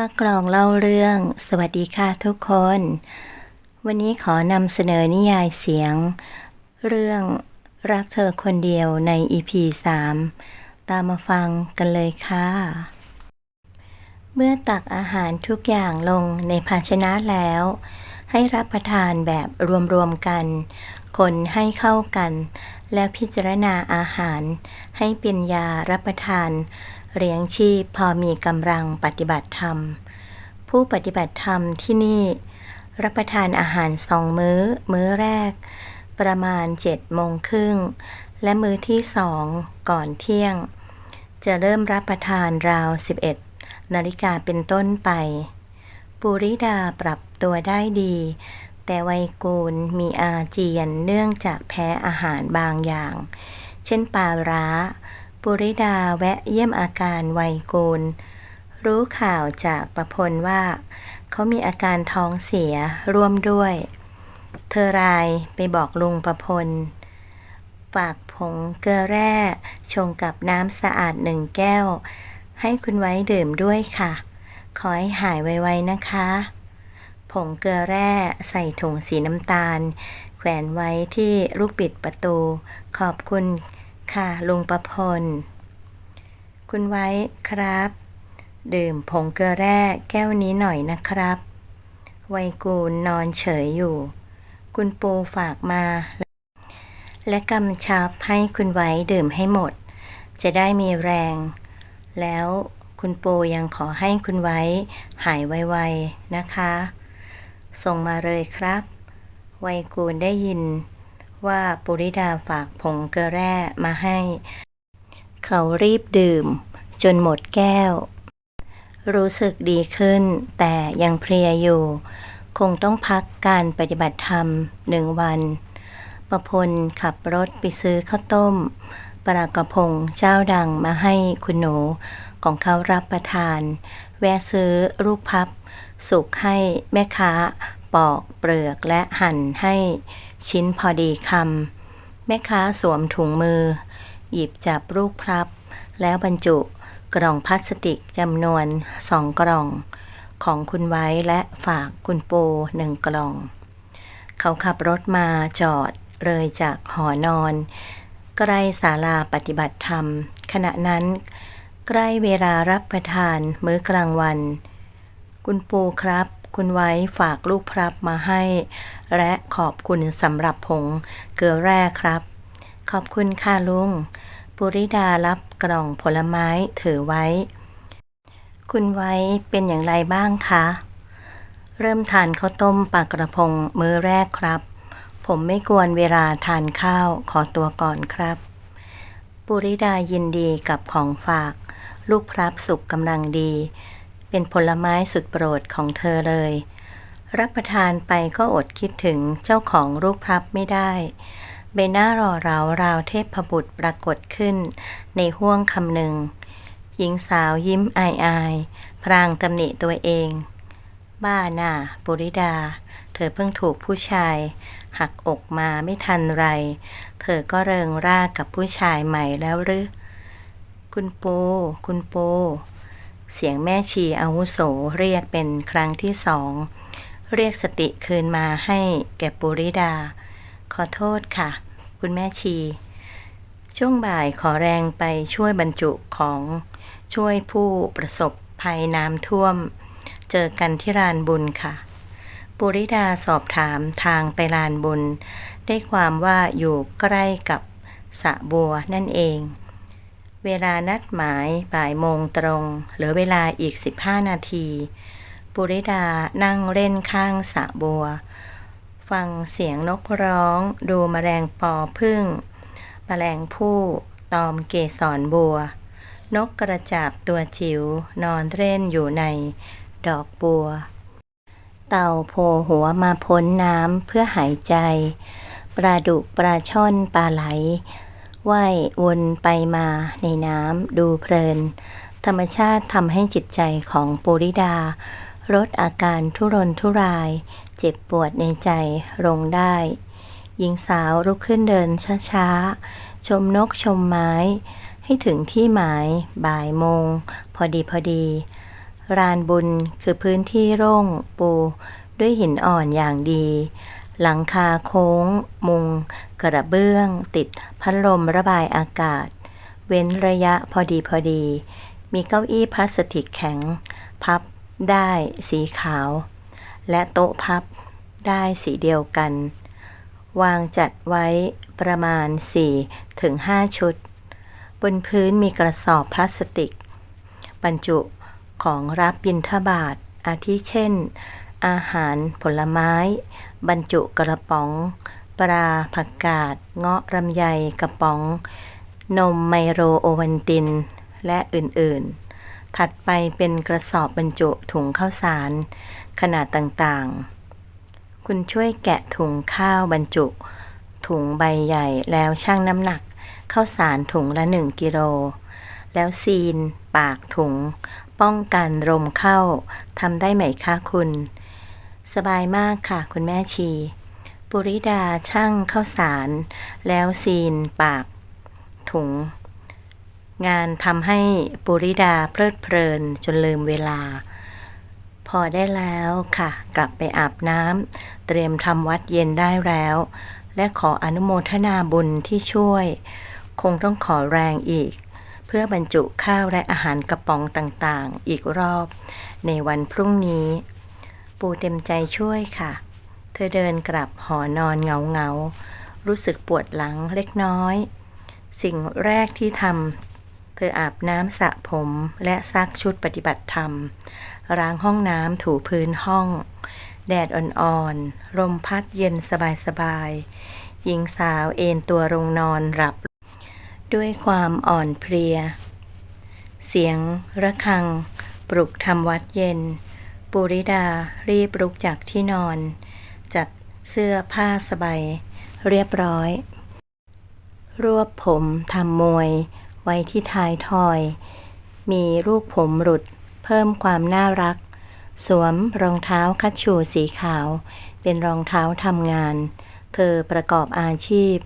ป้ากลองเล่าเรื่อง สวัสดีค่ะทุกคน วันนี้ขอนำเสนอนิยายเสียง เรื่องรักเธอคนเดียวใน EP 3 ตามมาฟังกันเลยค่ะ เมื่อตักอาหารทุกอย่างลงในภาชนะแล้ว ให้รับประทานแบบรวมๆกัน คนให้เข้ากัน แล้วพิจารณาอาหาร ให้เป็นยารับประทานเลี้ยงชีพพอมีกำลังปฏิบัติธรรม ผู้ปฏิบัติธรรมที่นี่ รับประทานอาหารสองมื้อ มื้อแรก ประมาณเจ็ดโมงครึ่งและมื้อที่สองก่อนเที่ยง จะเริ่มรับประทานราว 11 นาฬิกาเป็นต้นไป ปุริดาปรับตัวได้ดี แต่ไวยกูลมีอาเจียนเนื่องจากแพ้อาหารบางอย่าง เช่นปลาร้า ปุริดาแวะเยี่ยมอาการไวยกูล รู้ข่าวจากประพลว่า เขามีอาการท้องเสียร่วมด้วย เธอรายไปบอกลุงประพล ฝากผงเกลือแร่ชงกับน้ำสะอาดหนึ่งแก้ว ให้คุณไว้ดื่มด้วยค่ะ ขอให้หายไวๆนะคะ ผงเกลือแร่ใส่ถุงสีน้ำตาล แขวนไว้ที่ลูกปิดประตู ขอบคุณค่ะลุงประพล คุณไว้ครับ ดื่มผงเกลือแร่แก้วนี้หน่อยนะครับ ไวกูลนอนเฉยอยู่ คุณปูฝากมา และกำชับให้คุณไว้ดื่มให้หมด จะได้มีแรง แล้วคุณปูยังขอให้คุณไว้หายไวๆนะคะ ส่งมาเลยครับ ไวยกูลได้ยินว่าปุริดาฝากผงเกลือแร่มาให้ เขารีบดื่ม จนหมดแก้ว รู้สึกดีขึ้น แต่ยังเพลียอยู่ คงต้องพักการปฏิบัติธรรมหนึ่งวัน ประพลขับรถไปซื้อข้าวต้มปลากระพงเจ้าดังมาให้คุณหนูของเขารับประทาน แวะซื้อลูกพับ สุกให้แม่ค้า ปอกเปลือกและหั่นให้ชิ้นพอดีคำแม่ค้าสวมถุงมือ หยิบจับลูกพลับ แล้วบรรจุกล่องพลาสติกจำนวนสองกล่อง ของคุณไว้และฝากคุณปูหนึ่งกล่อง เขาขับรถมาจอดเลยจากหอนอน ใกล้ศาลาปฏิบัติธรรม ขณะนั้น ใกล้เวลารับประทานมื้อกลางวัน คุณปูครับ คุณไว้ฝากลูกพรับมาให้ และขอบคุณสำหรับผงเกลือแร่ครับ ขอบคุณค่ะลุง ปุริดารับกล่องผลไม้ถือไว้ คุณไว้เป็นอย่างไรบ้างคะ เริ่มทานข้าวต้มปลากระพงมื้อแรกครับ ผมไม่กวนเวลาทานข้าวขอตัวก่อนครับ ปุริดายินดีกับของฝาก ลูกพรับสุกกำลังดี เป็นผลไม้สุดโปรดของเธอเลย รับประทานไปก็อดคิดถึงเจ้าของลูกพรับไม่ได้ ใบหน้ารอเราราวเทพบุตรปรากฏขึ้น ในห้วงคำหนึ่ง หญิงสาวยิ้มอายอายๆพรางตำหนิตัวเอง บ้าหน่ะปุริดา เธอเพิ่งถูกผู้ชาย หักอกมาไม่ทันไร เธอก็เริงร่ากับผู้ชายใหม่แล้วหรือคุณโป คุณโป เสียงแม่ชีอาวุโสเรียกเป็นครั้งที่สอง เรียกสติคืนมาให้แก่ปุริดา ขอโทษค่ะ คุณแม่ชี ช่วงบ่ายขอแรงไปช่วยบรรจุของช่วยผู้ประสบภัยน้ำท่วม เจอกันที่ลานบุญค่ะ ปุริดาสอบถามทางไปลานบุญ ได้ความว่าอยู่ใกล้กับสะบัวนั่นเอง เวลานัดหมายบ่ายโมงตรง เหลือเวลาอีก 15 นาที ปุริดานั่งเล่นข้างสะบัว ฟังเสียงนกร้อง ดูแมลงปอพึ่งแมลงผู้ตอมเกสรบัว นกกระจาบตัวจิ๋วนอนเล่นอยู่ในดอกบัว เต่าโผล่หัวมาพ้นน้ำเพื่อหายใจ ปลาดุกปลาช่อนปลาไหล ว่ายวนไปมาในน้ำดูเพลิน ธรรมชาติทำให้จิตใจของปุริดา ลดอาการทุรนทุราย เจ็บปวดในใจลงได้ หญิงสาวลุกขึ้นเดินช้าๆ ชมนกชมไม้ ให้ถึงที่หมายบ่ายโมง พอดีพอดีรานบุญคือพื้นที่โร่งปูด้วยหินอ่อนอย่างดี หลังคาโค้ง มุง กระเบื้อง ติดพัดลมระบายอากาศ เว้นระยะพอดีพอดี มีเก้าอี้พลาสติกแข็ง พับได้สีขาว และโต๊ะพับได้สีเดียวกัน วางจัดไว้ประมาณ 4 ถึง 5 ชุด บนพื้นมีกระสอบพลาสติก บรรจุของรับบิณฑบาตอาทิเช่น อาหารผลไม้ บรรจุกระป๋อง ปลาผักกาด เงาะลำไยกระป๋อง นมไมโรโอวันติน และอื่นๆ ถัดไปเป็นกระสอบบรรจุถุงข้าวสาร ขนาดต่างๆ คุณช่วยแกะถุงข้าวบรรจุ ถุงใบใหญ่แล้วชั่งน้ำหนักข้าวสารถุงละ 1 กิโล แล้วซีน ปากถุง ป้องกันลมเข้าทำได้ไหมคะคุณ สบายมากค่ะ คุณแม่ชี ปุริดาช่างข้าวสาร แล้วซีนปาก ถุง งานทำให้ปุริดาเพลิดเพลินจนลืมเวลา พอได้แล้วค่ะ กลับไปอาบน้ำเตรียมทำวัดเย็นได้แล้ว และขออนุโมทนาบุญที่ช่วย คงต้องขอแรงอีกเพื่อบรรจุข้าวและอาหารกระป๋องต่างๆ อีกรอบในวันพรุ่งนี้ ปูเต็มใจช่วยค่ะ เธอเดินกลับหอนอนเงาเงารู้สึกปวดหลังเล็กน้อย สิ่งแรกที่ทำเธออาบน้ำสระผมและซักชุดปฏิบัติธรรม ล้างห้องน้ำถูพื้นห้อง แดดอ่อนๆลมพัดเย็นสบายๆหญิงสาวเอนตัวลงนอนหลับ ด้วยความอ่อนเพลีย เสียงระฆัง ปลุกทำวัดเย็น ปุริดารีบลุกจากที่นอน จัดเสื้อผ้าสบายเรียบร้อย รวบผมทำมวย ไว้ที่ท้ายทอย มีลูกผมหลุดเพิ่มความน่ารัก สวมรองเท้าคัชชูสีขาว เป็นรองเท้าทำงาน เธอประกอบอาชีพ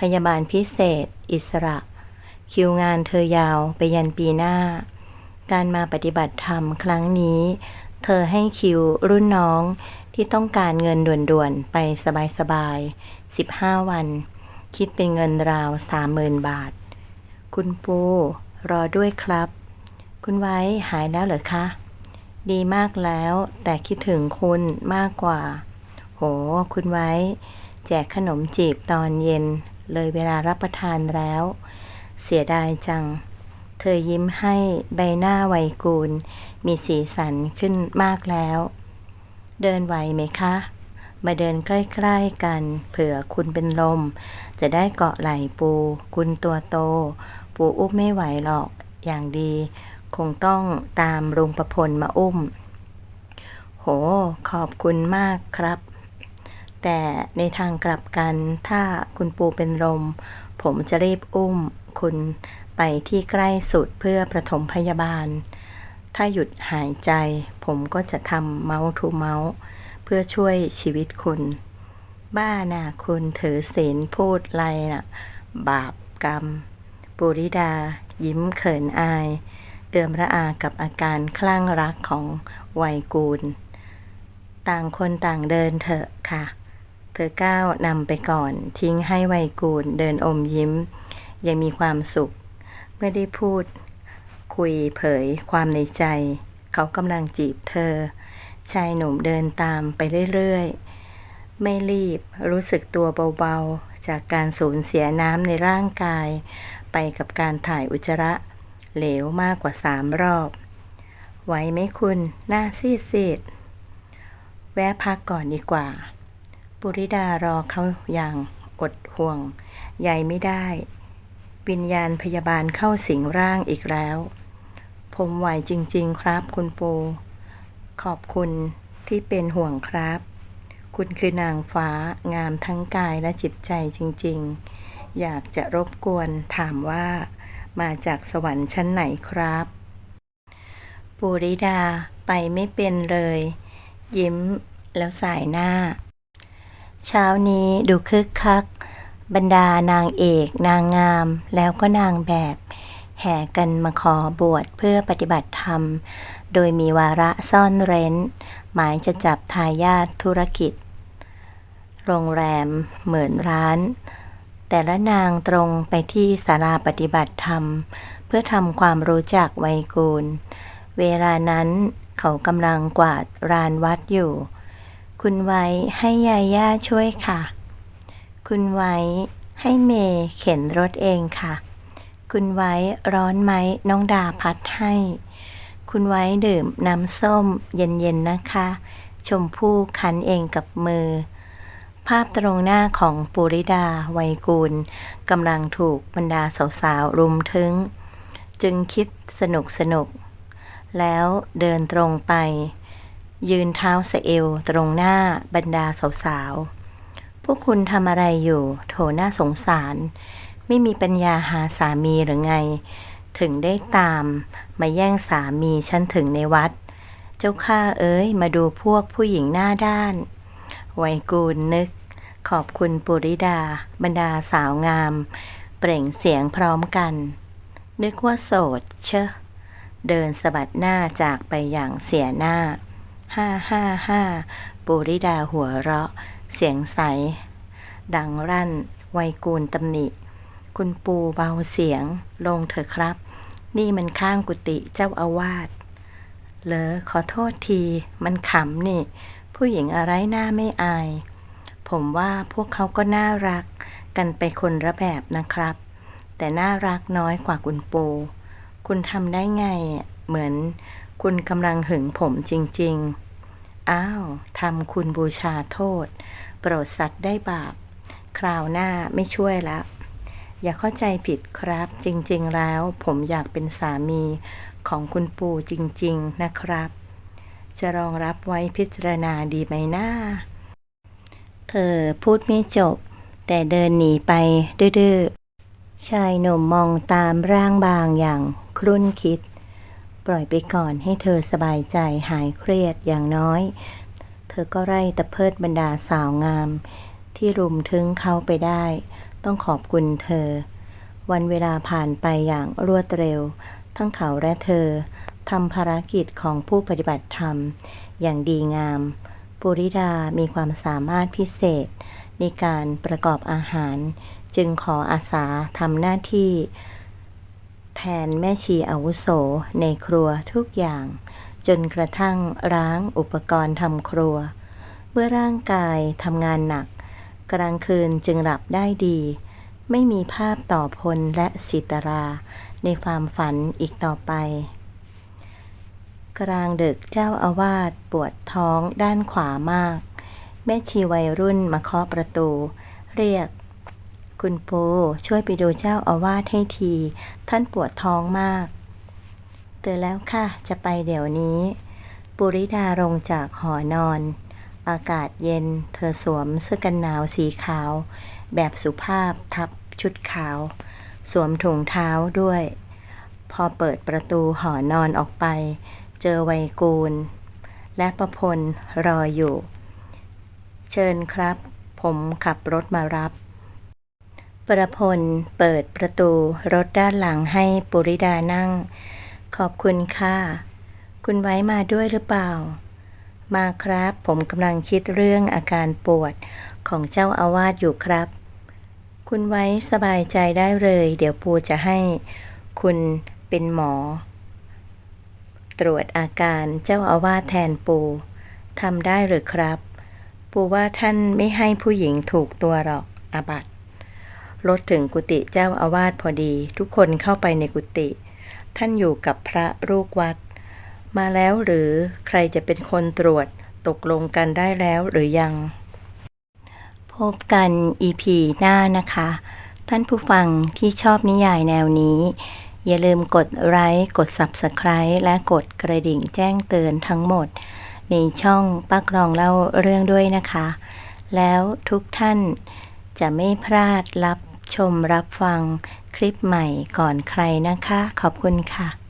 พยาบาลพิเศษ อิสระ คิวงานเธอยาวไปยันปีหน้า การมาปฏิบัติธรรมครั้งนี้ เธอให้คิวรุ่นน้องที่ต้องการเงินด่วนๆ ไปสบายๆ 15 วัน คิดเป็นเงินราว 30,000 บาท คุณปูรอด้วยครับ คุณไว้หายแล้วเหรอคะ ดีมากแล้วแต่คิดถึงคุณมากกว่า โห คุณไว้ แจกขนมจีบตอนเย็นเลยเวลารับประทานแล้ว เสียดายจัง เธอยิ้มให้ใบหน้าไวยกูล มีสีสันขึ้นมากแล้ว เดินไหวไหมคะ มาเดินใกล้ๆกัน เผื่อคุณเป็นลม จะได้เกาะไหล่ปู คุณตัวโต ปูอุ้มไม่ไหวหรอกอย่างดี คงต้องตามลุงประพลมาอุ้ม โห ขอบคุณมากครับ แต่ในทางกลับกันถ้าคุณปูเป็นลม ผมจะรีบอุ้ม คุณ ไปที่ใกล้สุดเพื่อประถมพยาบาล ถ้าหยุดหายใจ ผมก็จะทำเมาส์ทูเมาส์เพื่อช่วยชีวิตคุณ บ้าน่ะคุณถือศีลพูดไรน่ะ บาปกรรม ปุริดา ยิ้มเขินอาย เอื่อมระอากับอาการคลั่งรักของวัยกูล ต่างคนต่างเดินเถอะค่ะ เธอก้าวนำไปก่อนทิ้งให้วัยกูลเดินอมยิ้ม ยังมีความสุข เมื่อได้พูด คุยเผยความในใจ เขากำลังจีบเธอ ชายหนุ่มเดินตามไปเรื่อยๆ ไม่รีบรู้สึกตัวเบาๆ จากการสูญเสียน้ำในร่างกาย ไปกับการถ่ายอุจจาระ เหลวมากกว่าสามรอบ ไหวไหมคุณหน้าซีดซีดๆแวะพักก่อนดีกว่า ปุริดารอเขาอย่างอดห่วง ใยไม่ได้ วิญญาณพยาบาลเข้าสิงร่างอีกแล้ว ผมไหวจริง ๆ ครับ คุณปู ขอบคุณที่เป็นห่วงครับ คุณคือนางฟ้างามทั้งกายและจิตใจจริง ๆ อยากจะรบกวนถามว่า มาจากสวรรค์ชั้นไหนครับ ปูริดาไปไม่เป็นเลย ยิ้มแล้วสายหน้า เช้านี้ดูคึกคัก บรรดานางเอก นางงาม แล้วก็นางแบบ แห่กันมาขอบวชเพื่อปฏิบัติธรรม โดยมีวาระซ่อนเร้น หมายจะจับทายาทธุรกิจ โรงแรม เหมือนร้าน แต่ละนางตรงไปที่ศาลาปฏิบัติธรรม เพื่อทำความรู้จักไวยกูล เวลานั้นเขากำลังกวาดรานวัดอยู่ คุณไว้ให้ยาย่าช่วยค่ะ คุณไว้ให้เมย์เข็นรถเองค่ะ คุณไว้ร้อนไหมน้องดาพัดให้ คุณไว้ดื่มน้ำส้มเย็นๆนะคะ ชมพู่คันเองกับมือ ภาพตรงหน้าของปุริดาไวยกูลกำลังถูกบรรดาสาวๆรุมถึง จึงคิดสนุกสนุก แล้วเดินตรงไป ยืนเท้าสะเอวตรงหน้าบรรดาสาวๆ พวกคุณทำอะไรอยู่ โถน่าสงสาร ไม่มีปัญญาหาสามีหรือไง ถึงได้ตามมาแย่งสามีฉันถึงในวัด เจ้าข้าเอ้ย มาดูพวกผู้หญิงหน้าด้านไวยกูลนึก ขอบคุณปุริดา บรรดาสาวงาม เปล่งเสียงพร้อมกัน นึกว่าโสดเชอะเดินสะบัดหน้าจากไปอย่างเสียหน้า ห้าห้าห้าปุริดาหัวเราะ เสียงใส ดังรั่น ไวยกูลตำหนิ คุณปูเบาเสียง ลงเถอะครับ นี่มันข้างกุฏิเจ้าอาวาสเลอขอโทษที มันขำนี่ ผู้หญิงอะไรหน้าไม่อาย ผมว่าพวกเขาก็น่ารัก กันไปคนละแบบนะครับ แต่น่ารักน้อยกว่าคุณปู คุณทำได้ไง เหมือนคุณกำลังหึงผมจริง ๆ อ้าวทำคุณบูชาโทษ โปรดสัตว์ได้บาป คราวหน้าไม่ช่วยละอย่าเข้าใจผิดครับ จริงๆแล้วผมอยากเป็นสามีของคุณปู่จริง ๆ นะครับ จะรองรับไว้พิจารณาดีไหมนะ้า เธอพูดไม่จบ แต่เดินหนีไปดื้อๆชายหนุ่มมองตามร่างบางอย่างครุ่นคิด ปล่อยไปก่อนให้เธอสบายใจหายเครียดอย่างน้อย เธอก็ไล่ตะเพิดบรรดาสาวงาม ที่รุมถึงเขาไปได้ ต้องขอบคุณเธอ วันเวลาผ่านไปอย่างรวดเร็ว ทั้งเขาและเธอทำภารกิจของผู้ปฏิบัติธรรม อย่างดีงาม ปุริดามีความสามารถพิเศษ ในการประกอบอาหาร จึงขออาสาทำหน้าที่ แทนแม่ชีอาวุโสในครัวทุกอย่าง จนกระทั่งล้างอุปกรณ์ทำครัว เมื่อร่างกายทำงานหนัก กลางคืนจึงหลับได้ดี ไม่มีภาพต่อพลและสิตรา ในความฝันอีกต่อไป กลางดึกเจ้าอาวาสปวดท้องด้านขวามาก แม่ชีวัยรุ่นมาเคาะประตู เรียก คุณปูช่วยไปดูเจ้าอาวาสให้ที ท่านปวดท้องมากเตือนแล้วค่ะ จะไปเดี๋ยวนี้ ปุริดาลงจากหอนอน อากาศเย็น เธอสวมเสื้อกันหนาวสีขาว แบบสุภาพทับชุดขาว สวมถุงเท้าด้วย พอเปิดประตูหอนอนออกไป เจอไวยกูล และประพลรออยู่ เชิญครับ ผมขับรถมารับ ประพลเปิดประตูรถด้านหลังให้ปุริดานั่ง ขอบคุณค่ะ คุณไว้มาด้วยหรือเปล่า มาครับ ผมกำลังคิดเรื่องอาการปวดของเจ้าอาวาสอยู่ครับ คุณไว้สบายใจได้เลย เดี๋ยวปูจะให้คุณเป็นหมอ ตรวจอาการเจ้าอาวาสแทนปูทำได้หรือครับ ปูว่าท่านไม่ให้ผู้หญิงถูกตัวหรอกอาบัต รถถึงกุฏิเจ้าอาวาสพอดี ทุกคนเข้าไปในกุฏิท่านอยู่กับพระลูกวัด มาแล้วหรือใครจะเป็นคนตรวจตกลงกันได้แล้วหรือยัง พบกัน EP หน้านะคะ ท่านผู้ฟังที่ชอบนิยายแนวนี้ อย่าลืมกดไลค์กด Subscribe และกดกระดิ่งแจ้งเตือนทั้งหมด ในช่องปักรองเล่าเรื่องด้วยนะคะ แล้วทุกท่านจะไม่พลาดรับ ชมรับฟังคลิปใหม่ก่อนใครนะคะ ขอบคุณค่ะ